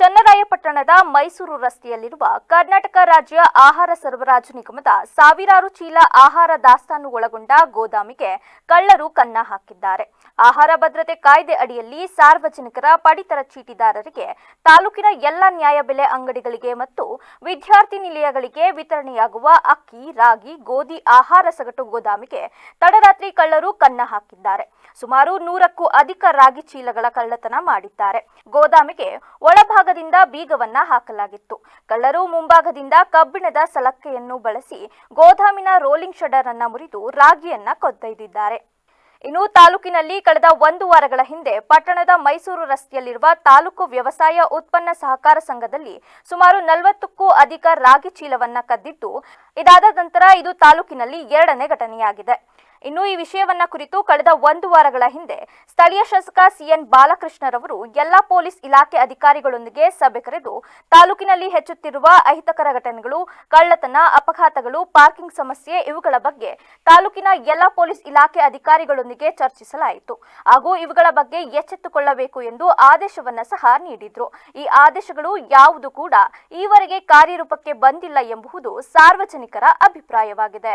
ಚನ್ನರಾಯಪಟ್ಟಣದ ಮೈಸೂರು ರಸ್ತೆಯಲ್ಲಿರುವ ಕರ್ನಾಟಕ ರಾಜ್ಯ ಆಹಾರ ಸರಬರಾಜು ನಿಗಮದ ಸಾವಿರಾರು ಚೀಲ ಆಹಾರ ದಾಸ್ತಾನು ಒಳಗೊಂಡ ಗೋದಾಮಿಗೆ ಕಳ್ಳರು ಕನ್ನ ಹಾಕಿದ್ದಾರೆ. ಆಹಾರ ಭದ್ರತೆ ಕಾಯ್ದೆ ಅಡಿಯಲ್ಲಿ ಸಾರ್ವಜನಿಕರ ಪಡಿತರ ಚೀಟಿದಾರರಿಗೆ ತಾಲೂಕಿನ ಎಲ್ಲ ನ್ಯಾಯಬೆಲೆ ಅಂಗಡಿಗಳಿಗೆ ಮತ್ತು ವಿದ್ಯಾರ್ಥಿ ನಿಲಯಗಳಿಗೆ ವಿತರಣೆಯಾಗುವ ಅಕ್ಕಿ, ರಾಗಿ, ಗೋಧಿ ಆಹಾರ ಸಗಟು ಗೋದಾಮಿಗೆ ತಡರಾತ್ರಿ ಕಳ್ಳರು ಕನ್ನ ಹಾಕಿದ್ದಾರೆ. ಸುಮಾರು ನೂರಕ್ಕೂ ಅಧಿಕ ರಾಗಿ ಚೀಲಗಳ ಕಳ್ಳತನ ಮಾಡಿದ್ದಾರೆ. ಗೋದಾಮಿಗೆ ಒಳಭಾಗದಿಂದ ಬೀಗವನ್ನ ಹಾಕಲಾಗಿತ್ತು. ಕಳ್ಳರು ಮುಂಭಾಗದಿಂದ ಕಬ್ಬಿಣದ ಸಲಕ್ಕೆಯನ್ನು ಬಳಸಿ ಗೋದಾಮಿನ ರೋಲಿಂಗ್ ಶಟರ್ ಅನ್ನ ಮುರಿದು ರಾಗಿಯನ್ನ ಕದ್ದೊಯ್ದಿದ್ದಾರೆ ಇನ್ನು ತಾಲೂಕಿನಲ್ಲಿ ಕಳೆದ ಒಂದು ವಾರಗಳ ಹಿಂದೆ ಪಟ್ಟಣದ ಮೈಸೂರು ರಸ್ತೆಯಲ್ಲಿರುವ ತಾಲೂಕು ವ್ಯವಸಾಯ ಉತ್ಪನ್ನ ಸಹಕಾರ ಸಂಘದಲ್ಲಿ ಸುಮಾರು ನಲವತ್ತಕ್ಕೂ ಅಧಿಕ ರಾಗಿ ಚೀಲವನ್ನ ಕದ್ದಿದ್ದು, ಇದಾದ ನಂತರ ಇದು ತಾಲೂಕಿನಲ್ಲಿ ಎರಡನೇ ಘಟನೆಯಾಗಿದೆ. ಇನ್ನು ಈ ವಿಷಯವನ್ನ ಕುರಿತು ಕಳೆದ ಒಂದು ವಾರಗಳ ಹಿಂದೆ ಸ್ಥಳೀಯ ಶಾಸಕ ಸಿಎನ್ ಬಾಲಕೃಷ್ಣರವರು ಎಲ್ಲಾ ಪೊಲೀಸ್ ಇಲಾಖೆ ಅಧಿಕಾರಿಗಳೊಂದಿಗೆ ಸಭೆ ಕರೆದು ತಾಲೂಕಿನಲ್ಲಿ ಹೆಚ್ಚುತ್ತಿರುವ ಅಹಿತಕರ ಘಟನೆಗಳು, ಕಳ್ಳತನ, ಅಪಘಾತಗಳು, ಪಾರ್ಕಿಂಗ್ ಸಮಸ್ಯೆ ಇವುಗಳ ಬಗ್ಗೆ ತಾಲೂಕಿನ ಎಲ್ಲ ಪೊಲೀಸ್ ಇಲಾಖೆ ಅಧಿಕಾರಿಗಳೊಂದಿಗೆ ಚರ್ಚಿಸಲಾಯಿತು. ಹಾಗೂ ಇವುಗಳ ಬಗ್ಗೆ ಎಚ್ಚೆತ್ತುಕೊಳ್ಳಬೇಕು ಎಂದು ಆದೇಶವನ್ನ ಸಹ ನೀಡಿದ್ರು. ಈ ಆದೇಶಗಳು ಯಾವುದು ಕೂಡ ಈವರೆಗೆ ಕಾರ್ಯರೂಪಕ್ಕೆ ಬಂದಿಲ್ಲ ಎಂಬುದು ಸಾರ್ವಜನಿಕರ ಅಭಿಪ್ರಾಯವಾಗಿದೆ.